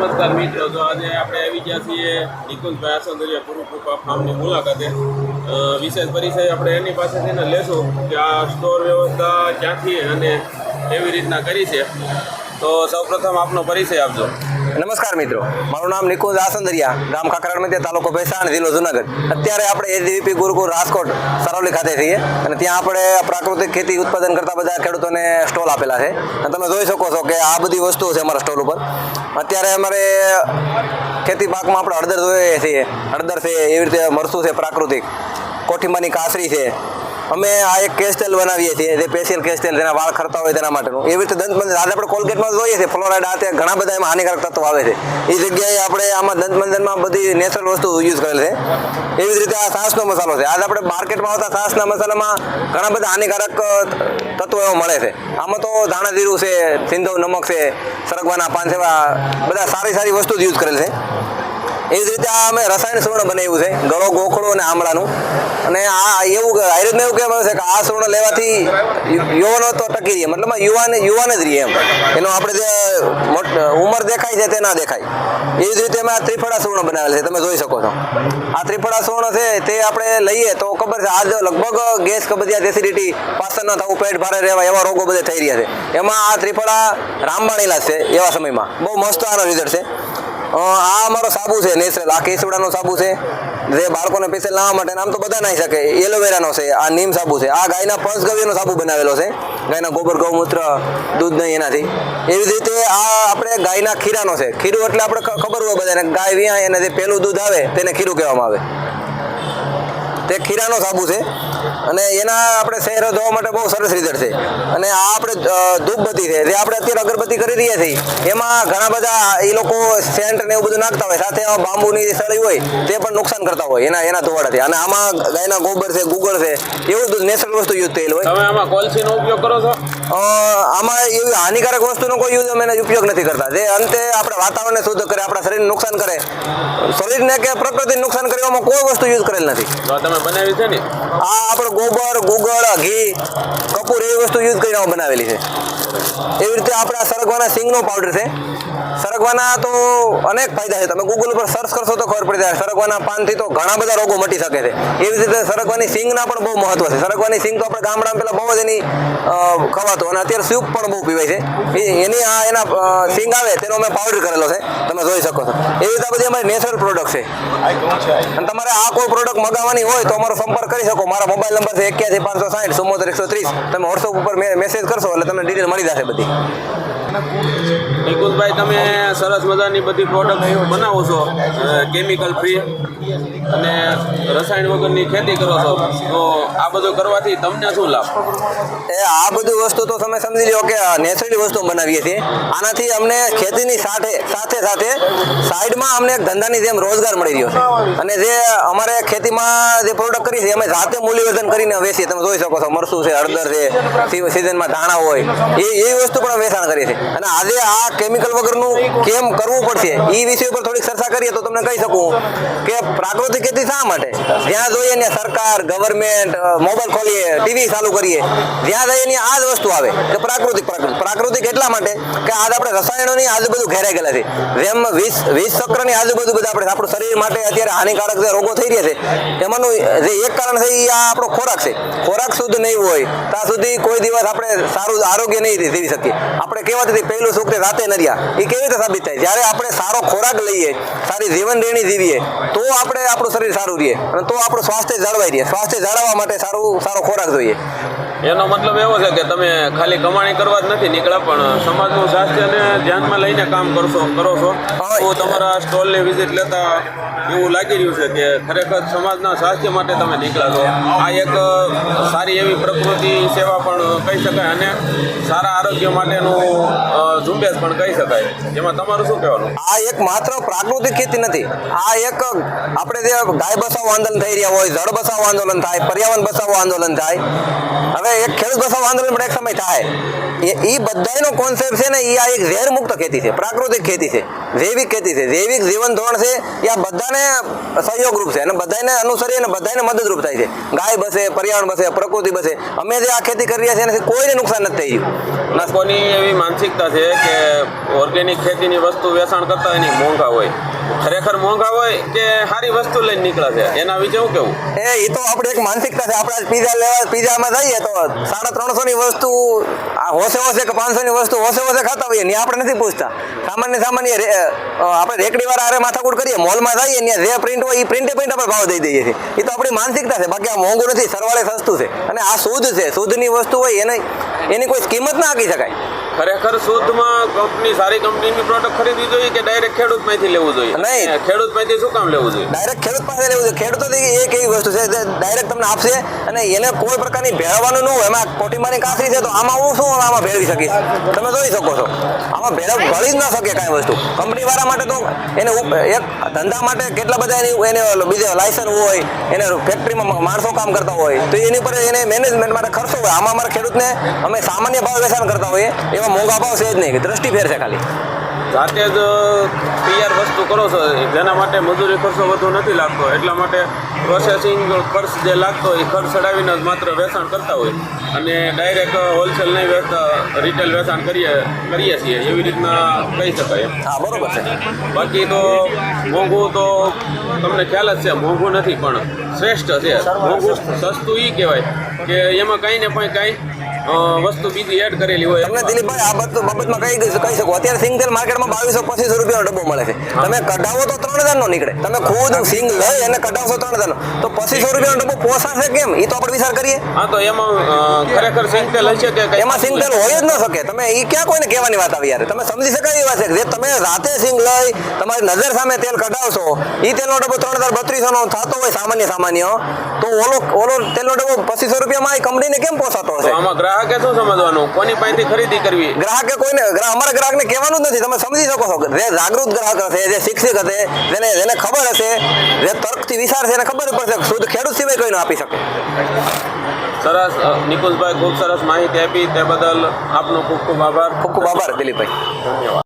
નમસ્કાર મિત્રો. તો આજે આપણે આવી ગયા છીએ નિકુંજભાઈ આસંદરિયા ગુરુકૃપા ફાર્મની મુલાકાતે. વિશેષ પરિચય આપણે એની પાસેથી ને લેશું કે આ સ્ટોર વ્યવસ્થા ક્યાંથી અને કેવી રીતના કરી છે. તો સૌપ્રથમ આપનો પરિચય આપજો. નમસ્કાર મિત્રો. મારું નામ નિકુંજ આસંદરિયા, ગામ ખાકરાડ મધ્ય, તાલુકો ભેસાણ, જિલ્લો જુનાગઢ. અત્યારે આપણે એજીવીપી ગુરુકુળ રાજકોટ, સરોલી ખાતે છીએ. અને ત્યાં આપણે પ્રાકૃતિક ખેતી ઉત્પાદન કરતા બધા ખેડૂતોને સ્ટોલ આપેલા છે. અને તમે જોઈ શકો છો કે આ બધી વસ્તુઓ છે અમારા સ્ટોલ ઉપર. અત્યારે અમારે ખેતી પાકમાં આપણે હળદર જોઈએ છીએ. હળદર છે, એવી રીતે મરસું છે પ્રાકૃતિક. કોઠીમાની કાસરી છે. અમે આ એક કેસ્ટેલ બનાવીએ છીએ, જે સ્પેશિયલ કેસ્ટેલ જેના વાળ ખરતા હોય તેના માટેનું. એવી રીતે દંતમંજન આજે આપણે કોલગેટમાં જોઈએ છીએ, ફ્લોરાઇડ આ તે ઘણા બધા એમાં હાનિકારક તત્વો આવે છે. એ જગ્યાએ આપણે આમાં દંતમંજનમાં બધી નેચરલ વસ્તુ યુઝ કરેલ છે. એવી જ રીતે આ સાસનો મસાલો છે. આજે આપણે માર્કેટમાં આવતા સાસના મસાલામાં ઘણા બધા હાનિકારક તત્વો એવા મળે છે. આમાં તો ધાણા જીરું છે, સિંધવ નમક છે, સરગવાના પાન સેવા બધા સારી સારી વસ્તુ જ યુઝ કરેલ છે. એવી જ રીતે આ અમે રસાયણ સુવર્ણ બનાવ્યું છે, ગળો ગોખડો અને આમળાનું. અને આ એવું આયુર્વેદમાં એવું કહેવામાં છે કે આ સુવર્ણ લેવાથી યુવાનો તો ટકી રહીએ મતલબ યુવાન યુવાન જ રહીએ એમ. એનો આપણે જે ઉંમર દેખાય છે તે ના દેખાય. એવી જ રીતે અમે આ ત્રિફળા સુવર્ણ બનાવેલ છે, તમે જોઈ શકો છો. આ ત્રિફળા સુવર્ણ છે તે આપણે લઈએ તો ખબર છે, આજે લગભગ ગેસ કબજિયાત એસિડિટી પાચન ન થવું, પેટ ભારે રહેવા એવા રોગો બધા થઈ રહ્યા છે. એમાં આ ત્રિફળા રામ ઇલાજ છે એવા સમયમાં. બહુ મસ્ત આનો રિઝલ્ટ છે. આ અમારો સાબુ છે નેચરલ આ કેસુડાનો સાબુ છે. જે બાળકોને પેશલ લાવવા માટે આમ તો બધા નાહી શકે. એલોવેરાનો છે, આ નીમ સાબુ છે. આ ગાયના પંચગવ્યનો સાબુ બનાવેલો છે. ગાયના ગોબર, ગૌમૂત્ર, દૂધ નહીં એનાથી. એવી રીતે આ આપણે ગાયના ખીરાનો છે. ખીરું એટલે આપણે ખબર હોય બધાને ગાય વિયાય અને જે પેલું દૂધ આવે તેને ખીરું કહેવામાં આવે. તે ખીરાનો સાબુ છે. અને એના આપણે શહેરો જોવા માટે બહુ સરસ રિઝલ્ટ છે. અને આ આપણે ધૂપબત્તી છે. જે આપણે અત્યારે અગરબત્તી કરી રહ્યા છીએ એમાં ઘણા બધા એ લોકો સેન્ટ ને એવું બધું નાખતા હોય. સાથે બાંબુની જે સળી હોય તે પણ નુકસાન કરતા હોય એના એના ધોવાડાથી અને આમાં ગાયના ગોબર છે ગુગળ છે એવું બધું નેચરલ વસ્તુ યુઝ થયેલું હોય. તમે આમાં કોલસીનો ઉપયોગ કરો છો? આમાં એવી હાનિકારક વસ્તુનો કોઈ યુઝ અમે ઉપયોગ નથી કરતા. જે અંતે આપણે વાતાવરણને શુદ્ધ કરે આપણા શરીરને નુકસાન કરે શરીરને કે પ્રકૃતિને નુકસાન કરે એવામાં કોઈ વસ્તુ યુઝ કરેલ નથી. તમે બનાવી છે ને? આ આપણે ગોબર ગુગળ ઘી કપૂર એવી વસ્તુ યુઝ કરીને બનાવેલી છે. એવી રીતે આપણા સરગવાના સિંગનો પાવડર છે. સરગવાના તો અનેક ફાયદા છે. તમે ગૂગલ ઉપર સર્ચ કરશો તો ખબર પડી જાય. સરગવાના પાનથી તો ઘણા બધા રોગો મટી શકે છે. એવી રીતે સરગવાની સિંગના પણ બહુ મહત્વ છે. સરગવાની સિંગ તો આપણે ગામડામાં પેલા બહુ જ એની ખવાતો અને અત્યારે સૂપ પણ બહુ પીવાય છે. એની આ એના સિંગ આવે તેનો અમે પાવડર કરેલો છે. તમે જોઈ શકો છો. એવી રીતે બધી અમારી નેચરલ પ્રોડક્ટ છે. અને તમારે આ કોઈ પ્રોડક્ટ મગાવવાની હોય તો અમારો સંપર્ક કરી શકો. મારા મોબાઈલ નંબર છે એક્યાસી પાંચસો સાઠ ચુમ્મોતેર, એકસો ત્રીસ. તમે વોટ્સઅપ ઉપર મેસેજ કરશો એટલે તમને ડિટેલ મળી જશે બધી. નિકુંજભાઈ, તમે સરસ મજાની બધી પ્રોડક્ટ બનાવો છો કેમિકલ ફ્રી અને રસાયણ વગરની ખેતી કરો છો. તો આ બધું કરવાથી તમને શું લાભ? એ આ બધી વસ્તુ તો તમે સમજી લો કે નેચરલી વસ્તુ બનાવીએ છીએ. આનાથી અમને ખેતીની સાથે સાથે સાથે સાઈડમાં અમને ધંધાની જેમ રોજગાર મળી રહ્યો છે. અને જે અમારે ખેતીમાં જે પ્રોડક્ટ કરી છે અમે જાતે મૂલ્યવર્ધન કરીને વેચીએ. તમે જોઈ શકો છો મરસું છે, હળદર છે સિઝનમાં ધાણા હોય, એ એ વસ્તુ પણ વેચાણ કરીએ છીએ. અને આજે આ કેમિકલ વગરનું કેમ કરવું પડશે? એ વિષય ઉપર થોડીક ચર્ચા કરીએ તો તમને કહી શકું કે પ્રાકૃતિક ખેતી શા માટે? જ્યાં જોઈએ ને સરકાર ગવર્મેન્ટ મોબાઈલ ખોલીએ ટીવી ચાલુ કરીએ, જ્યાં જઈએ ને આ જ વસ્તુ આવે કે પ્રાકૃતિક પ્રાકૃતિક એટલા માટે કે આજ આપણે રસાયણોની આજુબાજુ ઘેરાઈ ગયેલા છે. જેમ વીસ વીસ ચક્રની આજુબાજુ બધા આપણે આપણું શરીર માટે અત્યારે હાનિકારક જે રોગો થઈ રહ્યા છે, એમાંનું જે એક કારણ છે એ આ આપણો ખોરાક છે. ખોરાક શુદ્ધ નહીં હોય, ત્યાં સુધી કોઈ દિવસ આપણે સારું આરોગ્ય નહીં જીવી શકીએ. આપણે કહેવાતી પહેલું તે રાતે નર્યા એ કેવી રીતે સાબિત થાય? જ્યારે આપણે સારો ખોરાક લઈએ, સારી જીવન દેણી જીવીએ, તો આપણે આપણું શરીર સારું રહીએ અને તો આપણું સ્વાસ્થ્ય જાળવાઈ રહે. સ્વાસ્થ્ય જાળવવા માટે સારું, સારો ખોરાક જોઈએ. એનો મતલબ એવો છે કે તમે ખાલી કમાણી કરવા જ નથી નીકળ્યા, પણ સમાજનું સ્વાસ્થ્યને ધ્યાનમાં લઈને કામ કરશો, કરો છો. તો તમારા સ્ટોલની વિઝિટ લેતા એવું લાગી રહ્યું છે કે ખરેખર સમાજના સ્વાસ્થ્ય માટે તમે નીકળ્યા છો. આ એક સારી એવી પ્રકૃતિ સેવા પણ કહી શકાય અને સારા આરોગ્ય માટેનું ઝુંબેશ પણ કહી શકાય. એમાં તમારું શું કહેવાનું? આ એક માત્ર પ્રાકૃતિક ખેતી નથી. આ એક આપણે જે ગાય બસાવો આંદોલન થઈ રહ્યા હોય, જળ બસાવો આંદોલન થાય, પર્યાવરણ બસાવો આંદોલન થાય. હવે એક ખેડૂત બસો આંદોલન પણ એક સમય થાય. એ બધાનો કોન્સેપ્ટ છે ને એ આ એક ઝેર મુક્ત ખેતી છે પ્રાકૃતિક ખેતી છે જૈવિક ખેતી છે જૈવિક જીવન ધોરણ છે એ આ બધાને સહયોગરૂપ છે અને બધાને અનુસરી અને બધાને મદદરૂપ થાય છે. ગાય બસે પર્યાવરણ બસે પ્રકૃતિ બસે અમે જે આ ખેતી કરી રહ્યા છીએ એનાથી કોઈને નુકસાન નથી થઈ ગયું લોકોની એવી માનસિકતા છે કે ઓર્ગેનિક ખેતીની વસ્તુ વેચાણ કરતા એની મોંઘા હોય. ખરેખર મોંઘા હોય કે સારી વસ્તુ લઈને નીકળે છે? એના વિશે શું કેવું? એ એ તો આપણે એક માનસિકતા છે. આપણે પીઝા લેવા પીઝામાં જઈએ તો સાડા ત્રણસો ની વસ્તુ આ હોશે હોશે કે પાંચસો ની વસ્તુ હોશે હોશે ખાતા હોઈએ ને આપણે નથી પૂછતા. સામાન્ય સામાન્ય આપણે રેકડી વાળા હારે માથાકૂટ કરીએ, મોલમાં જઈએ ને જે પ્રિન્ટ હોય એ પ્રિન્ટે પ્રિન્ટ આપણે ભાવ દઈ દઈએ છીએ. એ તો આપણી માનસિકતા છે, બાકી આ મોંઘું નથી, સરવાળે સસ્તું છે. અને આ શુદ્ધ છે, શુદ્ધની વસ્તુ હોય એને એની કોઈ કિંમત ના આપી શકાય. ખરેખર શુદ્ધમાં કંપની સારી કંપનીની પ્રોડક્ટ ખરીદવી જોઈએ કે ડાયરેક્ટ ખેડૂતમાંથી લેવું જોઈએ? નહીં. ખેડૂતમાંથી શું કામ લેવું જોઈએ? ડાયરેક્ટ ખેડૂત પાસે લેવું છે ખેડૂતો એક એવી વસ્તુ છે ડાયરેક્ટ તમને આપશે અને એને કોઈ પ્રકારની ભેળવવાનું ન હોય. એમાં કોટીમાની કાંકરી છે તો આમાં હું શું આમાં ભેળવી શકીશ? તમે જોઈ શકો છો. આમાં ભેળવ ભળી જ ન શકે કાંઈ વસ્તુ. કંપની વાળા માટે તો એને એક ધંધા માટે કેટલા બધા એની એને બીજે લાયસન્સ હોય એને ફેક્ટરીમાં માણસો કામ કરતા હોય તો એની પર એને મેનેજમેન્ટ માટે ખર્ચો હોય. આમાં અમારા ખેડૂતને અમે સામાન્ય ભાવ વેચાણ કરતા હોઈએ એવા મોંઘા ભાવ છે જ નહીં દ્રષ્ટિ ફેર છે ખાલી. જાતે જ તૈયાર વસ્તુ કરો છો જેના માટે મજૂરી ખર્ચો વધુ નથી લાગતો એટલા માટે પ્રોસેસિંગ ખર્ચ જે લાગતો એ ખર્ચ ચડાવીને જ માત્ર વેચાણ કરતા હોય. અને ડાયરેક્ટ હોલસેલ નહીં વેચતા રિટેલ વેચાણ કરીએ કરીએ છીએ એવી રીતના કહી શકાય એમ. હા બરોબર છે. બાકી તો મોંઘું તો તમને ખ્યાલ જ છે મોંઘું નથી પણ શ્રેષ્ઠ છે. મોંઘું સસ્તું એ કહેવાય કે એમાં કાંઈ ને પણ કાંઈ વસ્તુ બીજી એડ કરેલી હોય તમને દિલીપભાઈ આ બધું બાબતમાં કઈ કહી શકો? અત્યારે સિંગ તેલ માર્કેટમાં બાવીસો પચીસો રૂપિયાનો ડબ્બો મળે છે. તમે કઢાવો તો ત્રણ હજારનો નીકળે. તમે ખુદ સિંગ લઈ અને કઢાવશો ત્રણ હજારનો. તો પચીસો રૂપિયાનો ડબ્બો પોસાશે કેમ? એ તો આપણે વિચાર કરીએ. હા તો એમાં ખરેખર સિંગ તેલ હશે કે એમાં સિંગ તેલ હોય જ ન શકે. તમે એ ક્યાં કોઈને કહેવાની વાત આવી યાર? તમે સમજી શકાય એવી વાત છે કે જે તમે રાતે સિંગ લઈ તમારી નજર સામે તેલ કઢાવશો એ તેલનો ડબ્બો ત્રણ હજાર બત્રીસોનો થતો હોય સામાન્ય સામાન્ય તો ઓલો ઓલો તેલનો ડબ્બો પચીસો રૂપિયામાં એ કંપનીને કેમ પોસાતો હશે? આમાં ગ્રાહકે શું સમજવાનું? કોની પાસેથી ખરીદી કરવી? ગ્રાહકે કોઈને અમારા ગ્રાહકને કહેવાનું જ નથી. તમે સમજી શકો છો જે જાગૃત ગ્રાહક હશે જે શિક્ષિત હશે જેને જેને ખબર હશે જે તર્કથી વિચાર છે એને ખબર પડશે શુદ્ધ ખેડૂત સિવાય કોઈ ન આપી શકે. સરસ. અ, નિકુંજભાઈ ખૂબ સરસ માહિતી આપી. તે બદલ આપનો ખૂબ ખૂબ આભાર. ખૂબ ખૂબ આભાર દિલીપભાઈ. ધન્યવાદ.